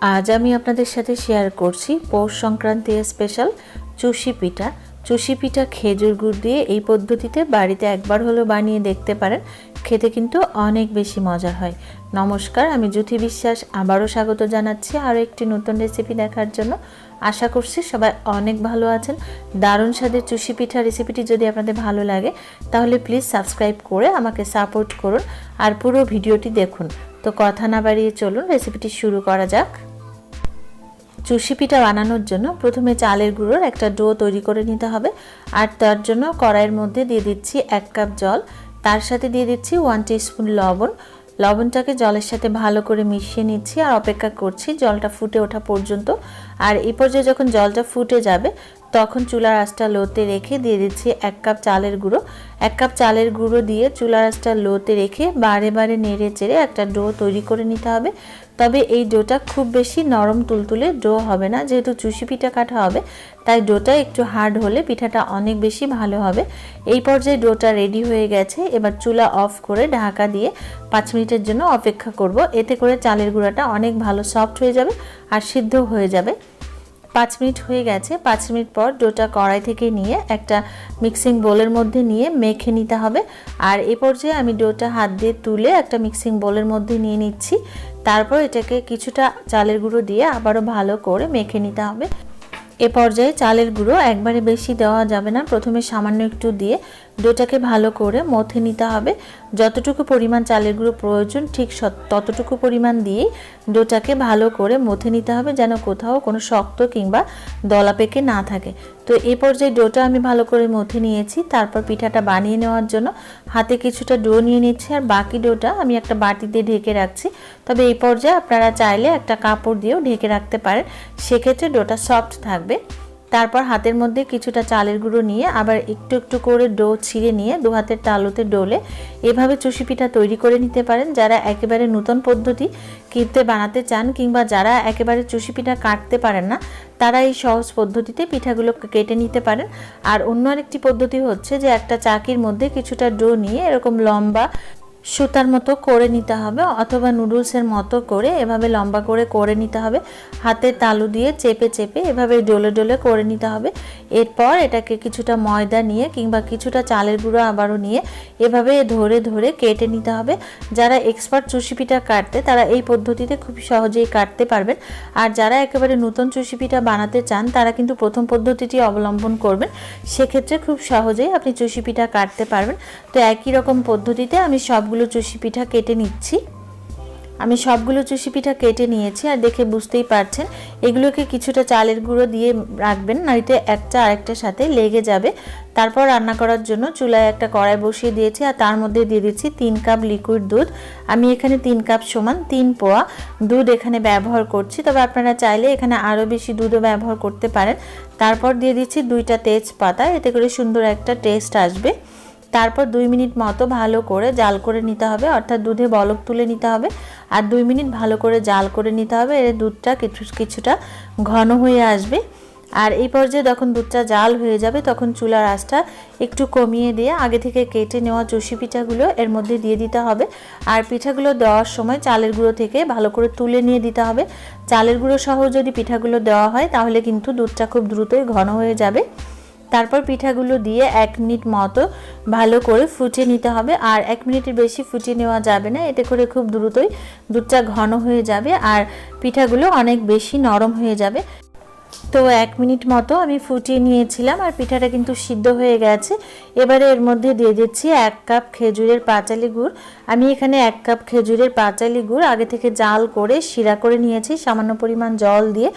আজ আমি আপনাদের সাথে শেয়ার করছি পৌষ সংক্রান্তি স্পেশাল চুষি পিঠা। চুষি পিঠা খেজুর গুড় দিয়ে এই পদ্ধতিতে বাড়িতে একবার হলেও বানিয়ে দেখতে পারেন। খেতে কিন্তু অনেক বেশি মজা হয়। নমস্কার, আমি জ্যোতি বিশ্বাস। আবারও স্বাগত জানাচ্ছি আরও একটি নতুন রেসিপি দেখার জন্য। আশা করছি সবাই অনেক ভালো আছেন। দারুণ স্বাদের চুষি পিঠা রেসিপিটি যদি আপনাদের ভালো লাগে, তাহলে প্লিজ সাবস্ক্রাইব করে আমাকে সাপোর্ট করুন। আর পুরো ভিডিওটি দেখুন। তো কথা না বাড়িয়ে চলুন রেসিপিটি শুরু করা যাক। চুষি পিঠা বানানোর জন্য প্রথমে চালের গুঁড়োর একটা ডো তৈরি করে নিতে হবে। আর তার জন্য কড়াইয়ের মধ্যে দিয়ে দিচ্ছি এক কাপ জল। তার সাথে দিয়ে দিচ্ছি ওয়ান স্পুন লবণ। লবণটাকে জলের সাথে ভালো করে মিশিয়ে নিচ্ছি আর অপেক্ষা করছি জলটা ফুটে ওঠা পর্যন্ত। আর এই পর্যায়ে যখন জলটা ফুটে যাবে তখন চুলার আঁচটা লোতে রেখে দিয়ে দিচ্ছি এক কাপ চালের গুঁড়ো। এক কাপ চালের গুঁড়ো দিয়ে চুলার আঁচটা লোতে রেখে বারে বারে নেড়ে চেড়ে একটা ডো তৈরি করে নিতে হবে। তবে এই ডোটা খুব বেশি নরম তুলতুলে ডো হবে না, যেহেতু চুষি পিঠা কাটা হবে, তাই ডোটা একটু হার্ড হলে পিঠাটা অনেক বেশি ভালো হবে। এই পর্যায়ে ডোটা রেডি হয়ে গেছে, এবার চুলা অফ করে ঢাকা দিয়ে পাঁচ মিনিটের জন্য অপেক্ষা করব। এতে করে চালের গুঁড়াটা অনেক ভালো সফট হয়ে যাবে আর সিদ্ধ হয়ে যাবে। পাঁচ মিনিট হয়ে গেছে, পাঁচ মিনিট পর ডোটা কড়াই থেকে নিয়ে একটা মিক্সিং বোলের মধ্যে নিয়ে মেখে নিতে হবে। আর এ পর্যায়ে আমি ডোটা হাত দিয়ে তুলে একটা মিক্সিং বোলের মধ্যে নিয়ে নিচ্ছি। তারপর এটাকে কিছুটা চালের গুঁড়ো দিয়ে আবারও ভালো করে মেখে নিতে হবে। এ পর্যায়ে চালের গুঁড়ো একবারে বেশি দেওয়া যাবে না। প্রথমে সামান্য একটু দিয়ে ডোটাকে ভালো করে মথে নিতে হবে। যতটুকু পরিমাণ চালের গুঁড়ো প্রয়োজন, ঠিক ততটুকু পরিমাণ দিয়েই ডোটাকে ভালো করে মথে নিতে হবে যেন কোথাও কোনো শক্ত কিংবা দলাপেকে না থাকে। তো এই পর্যায়ে ডোটা আমি ভালো করে মথে নিয়েছি। তারপর পিঠাটা বানিয়ে নেওয়ার জন্য হাতে কিছুটা ডো নিয়ে নিচ্ছি আর বাকি ডোটা আমি একটা বাটিতে ঢেকে রাখছি। তবে এই পর্যায়ে আপনারা চাইলে একটা কাপড় দিয়েও ঢেকে রাখতে পারেন। সেক্ষেত্রে ডোটা সফট থাকবে। তারপর হাতের মধ্যে কিছুটা চালের গুঁড়ো নিয়ে আবার একটু একটু করে ডো ছিঁড়ে নিয়ে দু হাতের তালুতে ডোলে এভাবে চুষি পিঠা তৈরি করে নিতে পারেন। যারা একেবারে নতুন পদ্ধতি কিনতে বানাতে চান কিংবা যারা একেবারে চুষি পিঠা কাটতে পারেন না, তারা এই সহজ পদ্ধতিতে পিঠাগুলো কেটে নিতে পারেন। আর অন্য আরেকটি পদ্ধতি হচ্ছে যে একটা চাকির মধ্যে কিছুটা ডো নিয়ে এরকম লম্বা সুতার মতো করে নিতে হবে অথবা নুডলসের মতো করে এভাবে লম্বা করে করে নিতে হবে। হাতে তালু দিয়ে চেপে চেপে এভাবে ডোলে ডোলে করে নিতে হবে। এরপর এটাকে কিছুটা ময়দা নিয়ে কিংবা কিছুটা চালের গুঁড়ো আবারও নিয়ে এভাবে ধরে ধরে কেটে নিতে হবে। যারা এক্সপার্ট চুষি পিঠা কাটতে তারা এই পদ্ধতিতে খুব সহজেই কাটতে পারবেন। আর যারা একেবারে নতুন চুষি পিঠা বানাতে চান তারা কিন্তু প্রথম পদ্ধতিটি অবলম্বন করবেন। সেক্ষেত্রে খুব সহজেই আপনি চুষি পিঠা কাটতে পারবেন। তো একই রকম পদ্ধতিতে আমি সবগুলো সবগুলো চুষি পিঠা কেটে নিচ্ছি। আমি সবগুলো চুষি পিঠা কেটে নিয়েছি আর দেখে বুঝতেই পারছেন, এগুলোকে কিছুটা চালের গুঁড়ো দিয়ে রাখবেন, নয়তো একটা আরেকটার সাথে লেগে যাবে। তারপর রান্না করার জন্য চুলায় একটা কড়াই বসিয়ে দিয়েছি আর তার মধ্যে দিয়ে দিচ্ছি তিন কাপ লিকুইড দুধ। আমি এখানে তিন কাপ সমান তিন পোয়া দুধ এখানে ব্যবহার করছি, তবে আপনারা চাইলে এখানে আরও বেশি দুধও ব্যবহার করতে পারেন। তারপর দিয়ে দিচ্ছি দুইটা তেজপাতা, এতে করে সুন্দর একটা টেস্ট আসবে। তারপর দুই মিনিট মতো ভালো করে জাল করে নিতে হবে, অর্থাৎ দুধে বলক তুলে নিতে হবে, আর দুই মিনিট ভালো করে জাল করে নিতে হবে এর দুধটা কিছু, কিছুটা ঘন হয়ে আসবে। আর এই পর্যায়ে যখন দুধটা জাল হয়ে যাবে, তখন চুলার আঁচটা একটু কমিয়ে দিয়ে আগে থেকে কেটে নেওয়া চষি পিঠাগুলো এর মধ্যে দিয়ে দিতে হবে। আর পিঠাগুলো দেওয়ার সময় চালের গুঁড়ো থেকে ভালো করে তুলে নিয়ে দিতে হবে। চালের গুঁড়ো সহ যদি পিঠাগুলো দেওয়া হয়, তাহলে কিন্তু দুধটা খুব দ্রুতই ঘন হয়ে যাবে। তারপর পিঠাগুলো দিয়ে এক মিনিট মতো ভালো করে ফুটিয়ে নিতে হবে। আর এক মিনিটের বেশি ফুটিয়ে নেওয়া যাবে না, এতে করে খুব দ্রুতই দুধটা ঘন হয়ে যাবে আর পিঠাগুলো অনেক বেশি নরম হয়ে যাবে। তো এক মিনিট মতো আমি ফুটিয়ে নিয়েছিলাম আর পিঠাটা কিন্তু সিদ্ধ হয়ে গেছে। এবারে এর মধ্যে দিয়ে দিচ্ছি এক কাপ খেজুরের পাঁচালি গুড়। আমি এখানে এক কাপ খেজুরের পাঁচালি গুড় আগে থেকে জাল করে, শিরা করে নিয়েছি সামান্য পরিমাণ জল দিয়ে।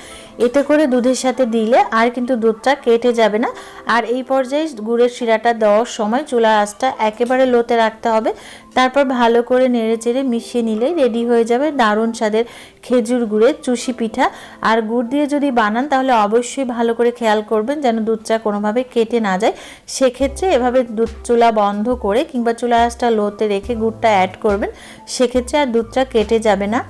এতে করে দুধের সাথে দিলে আর কিন্তু দুধটা কেটে যাবে না। আর এই পর্যায়ে গুড়ের শিরাটা দেওয়ার সময় চুলা আঁচটা একেবারে লোতে রাখতে হবে। তারপর ভালো করে নেড়ে চেড়ে মিশিয়ে নিলেই রেডি হয়ে যাবে দারুণ স্বাদের খেজুর গুড়ের চুষি পিঠা। আর গুড় দিয়ে যদি বানান তাহলে অবশ্যই ভালো করে খেয়াল করবেন যেন দুধটা কোনোভাবে কেটে না যায়। সেক্ষেত্রে এভাবে দুধ চুলা বন্ধ করে কিংবা চুলা আঁচটা লোতে রেখে গুড়টা অ্যাড করবেন। সেক্ষেত্রে আর দুধটা কেটে যাবে না।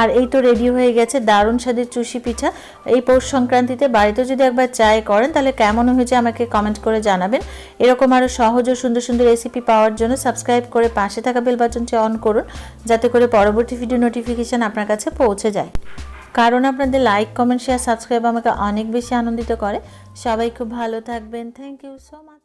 আর এই তো রেডি হয়ে গেছে দারুণ স্বাদের চুষি পিঠা। এই পৌষ সংক্রান্তিতে বাড়িতে যদি একবার চাই করেন, তাহলে কেমন হয়েছে আমাকে কমেন্ট করে জানাবেন। এরকম আরও সহজ ও সুন্দর সুন্দর রেসিপি পাওয়ার জন্য সাবস্ক্রাইব করে পাশে থাকা বেল বাটনটি অন করুন, যাতে করে পরবর্তী ভিডিও নোটিফিকেশান আপনার কাছে পৌঁছে যায়। কারণ আপনাদের লাইক কমেন্ট শেয়ার সাবস্ক্রাইব আমাকে অনেক বেশি আনন্দিত করে। সবাই খুব ভালো থাকবেন। Thank you so much